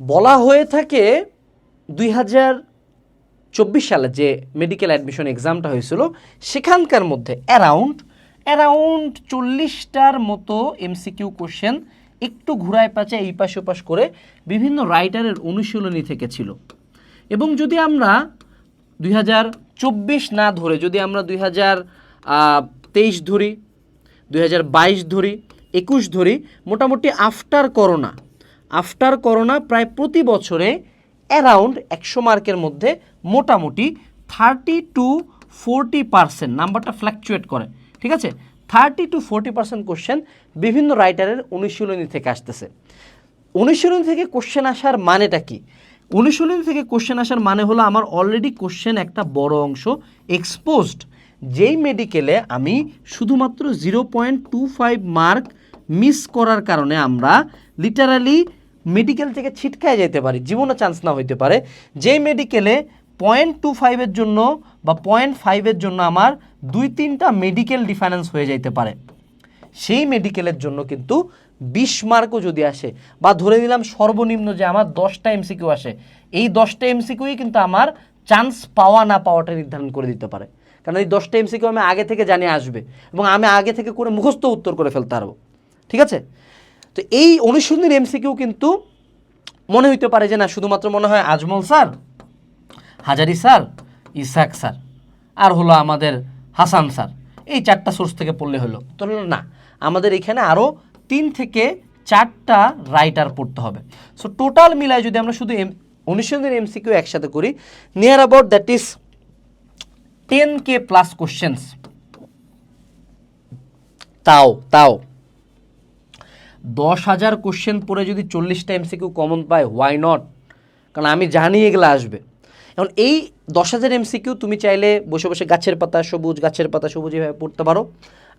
বলা হয়ে থাকে দুই হাজার চব্বিশ সালে যে মেডিকেল অ্যাডমিশন এক্সামটা হয়েছিল, সেখানকার মধ্যে অ্যারাউন্ড অ্যারাউন্ড চল্লিশটার মতো এমসিকিউ কোশ্চেন একটু ঘুরায় পাচে এই পাশ ওপাশ করে বিভিন্ন রাইটারের অনুশীলনী থেকে ছিল। এবং যদি আমরা দুই হাজার চব্বিশ না ধরে, যদি আমরা দুই তেইশ ধরি, দুই হাজার বাইশ ধরি, একুশ ধরি, মোটামুটি আফটার করোনা আফটার করোনা প্রায় প্রতি বছরে অ্যারাউন্ড একশো মার্কের মধ্যে মোটামুটি থার্টি টু ফোরটি পার্সেন্ট নাম্বারটা ফ্ল্যাকচুয়েট করে, ঠিক আছে? Thirty to forty percent question বিভিন্ন রাইটারের অনুশীলনী থেকে আসতেছে। অনুশীলনী থেকে কোশ্চেন আসার মানেটা কি? অনুশীলনী থেকে কোশ্চেন আসার মানে হলো আমার অলরেডি কোশ্চেন একটা বড় অংশ এক্সপোজড যেই মেডিকেলে আমি শুধুমাত্র zero point two five mark miss করার কারণে আমরা লিটারালি মেডিকেল থেকে ছিটকায় যেতে পারি জীবনে চান্স না হইতে পারে। যেই মেডিকেলে পয়েন্ট টু ফাইভের জন্য বা পয়েন্ট ফাইভের জন্য আমার দুই তিনটা মেডিকেল ডিফারেন্স হয়ে যাইতে পারে। সেই মেডিকেলের জন্য কিন্তু বিশ মার্কও যদি আসে, বা ধরে নিলাম সর্বনিম্ন যে আমার দশটা এমসিকিউ আসে, এই দশটা এমসিকিউই কিন্তু আমার চান্স পাওয়া না পাওয়াটা নির্ধারণ করে দিতে পারে। কারণ এই দশটা এমসিকিউ আমি আগে থেকে জানি আসবে এবং আমি আগে থেকে করে মুখস্থ উত্তর করে ফেলতে পারব। ঠিক আছে? তো এই অনুসন্ধানের এমসিকিউ কিন্তু মনে হইতে পারে যে না, শুধুমাত্র মনে হয় Ajmal sir, Hazari sir Isak sir, আর হলো আমাদের হাসান স্যার। এই চারটা সোর্স থেকে পড়লে হলো। তো না, আমাদের এখানে আরও তিন থেকে চারটা রাইটার পড়তে হবে। সো টোটাল মিলায় যদি আমরা শুধু এম অনুসন্ধানের এমসিকিউ একসাথে করি near about that is ten K plus questions তাও তাও। দশ হাজার কোশ্চেন পরে যদি চল্লিশটা এমসিকিউ কমন পায় হোয়াই নট কারণ আমি জানি এগুলো আসবে। এখন এই দশ হাজার এমসিকিউ তুমি চাইলে বসে বসে গাছের পাতা, সবুজ গাছের পাতা, সবুজ এভাবে পড়তে পারো।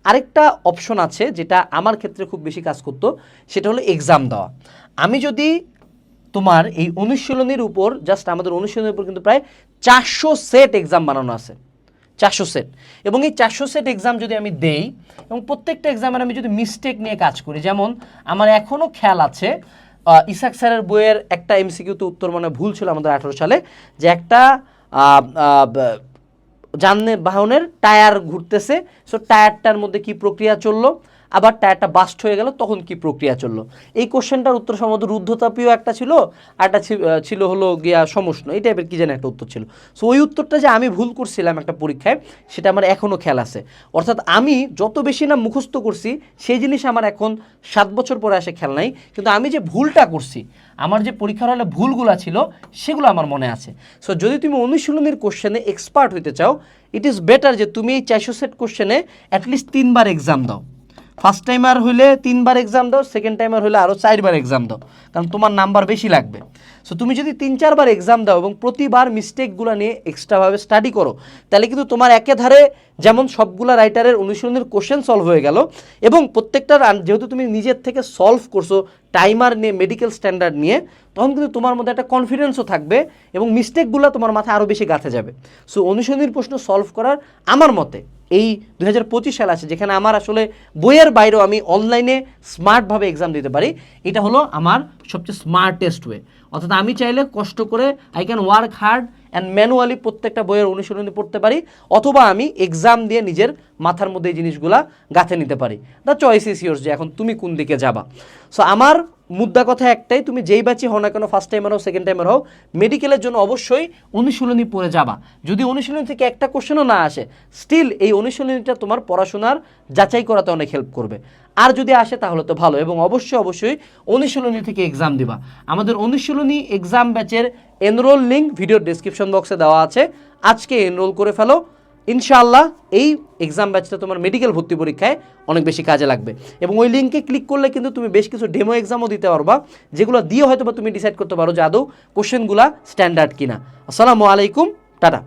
আরেকটা অপশন আছে যেটা আমার ক্ষেত্রে খুব বেশি কাজ করতো, সেটা হলো এক্সাম দেওয়া। আমি যদি তোমার এই অনুশীলনীর উপর জাস্ট আমাদের অনুশীলনের উপর কিন্তু প্রায় চারশো সেট এক্সাম বানানো আছে। চারশো সেট এবং এই চারশো সেট এক্সাম যদি আমি দেই, এবং প্রত্যেকটা এক্সামের আমি যদি মিস্টেক নিয়ে কাজ করি, যেমন আমার এখনও খেয়াল আছে ইসাক স্যারের বইয়ের একটা এমসিকিউতে উত্তর মানে ভুল ছিল আমাদের আঠারো সালে, যে একটা যানবাহনের টায়ার ঘুরতেছে সো টায়ারটার মধ্যে কি প্রক্রিয়া চলল? আবার টায়ারটা বাস্ট হয়ে গেল, তখন কি প্রক্রিয়া চলল? এই কোশ্চেনটার উত্তর সম্ভবত রুদ্ধতাপীয় একটা ছিল একটা ছিল হলো গিয়া সমষ্ণ, এই টাইপের কী যেন একটা উত্তর ছিল। সো ওই উত্তরটা যে আমি ভুল করছিলাম একটা পরীক্ষায়, সেটা আমার এখনও খেয়াল আছে। অর্থাৎ আমি যত বেশি না মুখস্থ করছি, সেই জিনিস আমার এখন সাত বছর পরে আসে খেয়াল নাই, কিন্তু আমি যে ভুলটা করছি, আমার যে পরীক্ষার হলে ভুলগুলো ছিল, সেগুলো আমার মনে আছে। সো যদি তুমি অনুশীলনীর কোশ্চেনে এক্সপার্ট হইতে চাও ইট ইজ বেটার যে তুমি এই চারশো সেট কোশ্চেনে অ্যাটলিস্ট তিনবার এক্সাম দাও। ফার্স্ট টাইমার হইলে তিনবার এক্সাম দাও সেকেন্ড টাইমার হলে আরও চারবার এক্সাম দাও, কারণ তোমার নাম্বার বেশি লাগবে। সো তুমি যদি তিন চারবার এক্সাম দাও এবং প্রতিবার মিস্টেকগুলো নিয়ে এক্সট্রাভাবে স্টাডি করো, তাহলে কিন্তু তোমার একেধারে যেমন সবগুলা রাইটারের অনুশীলনের কোশ্চেন সলভ হয়ে গেল এবং প্রত্যেকটার যেহেতু তুমি নিজের থেকে সলভ করছ টাইমার নিয়ে মেডিকেল স্ট্যান্ডার্ড নিয়ে, তখন কিন্তু তোমার মধ্যে একটা কনফিডেন্সও থাকবে এবং মিস্টেকগুলো তোমার মাথায় আরও বেশি গাঁথে যাবে। সো অনুশীলনীর প্রশ্ন সলভ করার আমার মতে এই দু হাজার পঁচিশ সাল আছে, যেখানে আমার আসলে বইয়ের বাইরেও আমি অনলাইনে স্মার্টভাবে এক্সাম দিতে পারি। এটা হলো আমার সবচেয়ে স্মার্টেস্ট ওয়ে অর্থাৎ আমি চাইলে কষ্ট করে I can work hard and manually প্রত্যেকটা বইয়ের অনুশীলনী পড়তে পারি, অথবা আমি এক্সাম দিয়ে নিজের মাথার মধ্যে এই জিনিসগুলা গাঁথে নিতে পারি। দ্য চয়েস ইস ইয়োর্স যে এখন তুমি কোন দিকে যাবা। সো আমার মুদ্রা কথা একটাই, তুমি যেই বাঁচি হও না কেন ফার্স্ট টাইমার হও সেকেন্ড টাইমার হোক মেডিকেলের জন্য অবশ্যই অনুশীলনী পড়ে যাবা। যদি অনুশীলনী থেকে একটা কোশ্চেনও না আসে স্টিল এই অনুশীলনীটা তোমার পড়াশোনার যাচাই করাতে অনেক হেল্প করবে। আর যদি আসে, তাহলে তো ভালো, এবং অবশ্যই অবশ্যই অনুশীলনী থেকে এক্সাম দিবা। আমাদের অনুশীলনী এক্সাম ব্যাচের এনরোল লিঙ্ক ভিডিওর ডিসক্রিপশন বক্সে দেওয়া আছে। আজকে এনরোল করে ফেলো। ইনশাআল্লাহ এই এক্সাম ব্যাচটা তোমার মেডিকেল ভর্তি পরীক্ষায় অনেক বেশি কাজে লাগবে। এবং ওই লিঙ্কে ক্লিক করলে কিন্তু তুমি বেশ কিছু ডেমো এক্সামও দিতে পারবা, যেগুলো দিয়ে হয়তো তুমি ডিসাইড করতে পারো যে আদৌ কোশ্চেনগুলা স্ট্যান্ডার্ড কিনা। আসসালামু আলাইকুম, টাটা।